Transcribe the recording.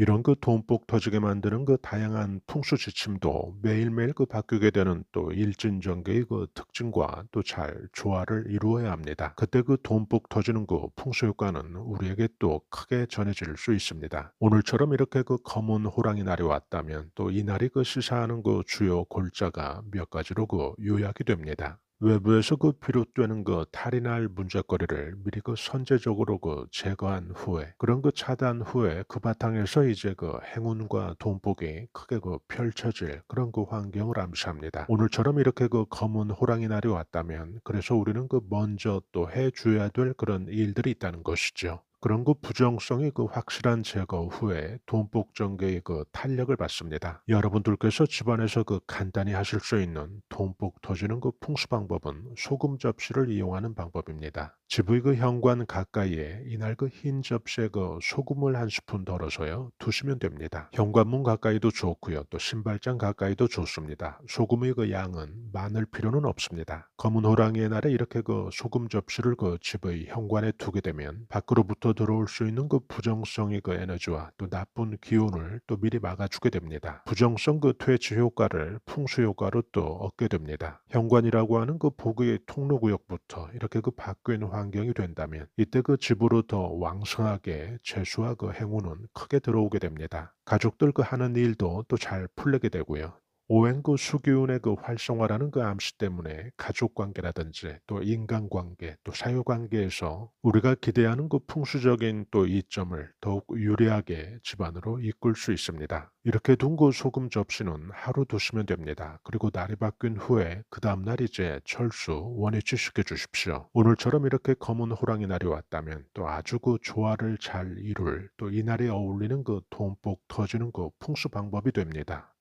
이런 그 돈복 터지게 만드는 그 다양한 풍수 지침도 매일매일 그 바뀌게 되는 또 일진전개의 그 특징과 또 잘 조화를 이루어야 합니다. 그때 그 돈복 터지는 그 풍수 효과는 우리에게 또 크게 전해질 수 있습니다. 오늘처럼 이렇게 그 검은 호랑이 날이 왔다면 또 이 날이 그 시사하는 그 주요 골자가 몇 가지로 그 요약이 됩니다. 외부에서 그 비롯되는 그 탈이 날 문제거리를 미리 그 선제적으로 그 제거한 후에 그런 그 차단 후에 그 바탕에서 이제 그 행운과 돈복이 크게 그 펼쳐질 그런 그 환경을 암시합니다. 오늘처럼 이렇게 그 검은 호랑이 날이 왔다면 그래서 우리는 그 먼저 또 해줘야 될 그런 일들이 있다는 것이죠. 그런 그 부정성이 그 확실한 제거 후에 돈복 전개의 그 탄력을 받습니다. 여러분들께서 집안에서 그 간단히 하실 수 있는 돈복 터지는 그 풍수 방법은 소금 접시를 이용하는 방법입니다. 집의 그 현관 가까이에 이날 그 흰 접시에 그 소금을 한 스푼 덜어서요 두시면 됩니다. 현관문 가까이도 좋고요 또 신발장 가까이도 좋습니다. 소금의 그 양은 많을 필요는 없습니다. 검은 호랑이의 날에 이렇게 그 소금 접시를 그 집의 현관에 두게 되면 밖으로부터 들어올 수 있는 그 부정성의 그 에너지와 또 나쁜 기운을 또 미리 막아주게 됩니다. 부정성 그 퇴치 효과를 풍수 효과로 또 얻게 됩니다. 현관이라고 하는 그 복의 통로 구역부터 이렇게 그 바뀐 환경이 된다면 이때 그 집으로 더 왕성하게 재수와 그 행운은 크게 들어오게 됩니다. 가족들 그 하는 일도 또 잘 풀리게 되고요. 오행 그 수기운의 그 활성화라는 그 암시 때문에 가족 관계라든지 또 인간관계 또 사회관계에서 우리가 기대하는 그 풍수적인 또 이점을 더욱 유리하게 집안으로 이끌 수 있습니다. 이렇게 둔 그 소금 접시는 하루 두시면 됩니다. 그리고 날이 바뀐 후에 그 다음날 이제 철수 원위치 시켜 주십시오. 오늘처럼 이렇게 검은 호랑이 날이 왔다면 또 아주 그 조화를 잘 이룰 또 이 날에 어울리는 그 돈복 터지는 그 풍수 방법이 됩니다.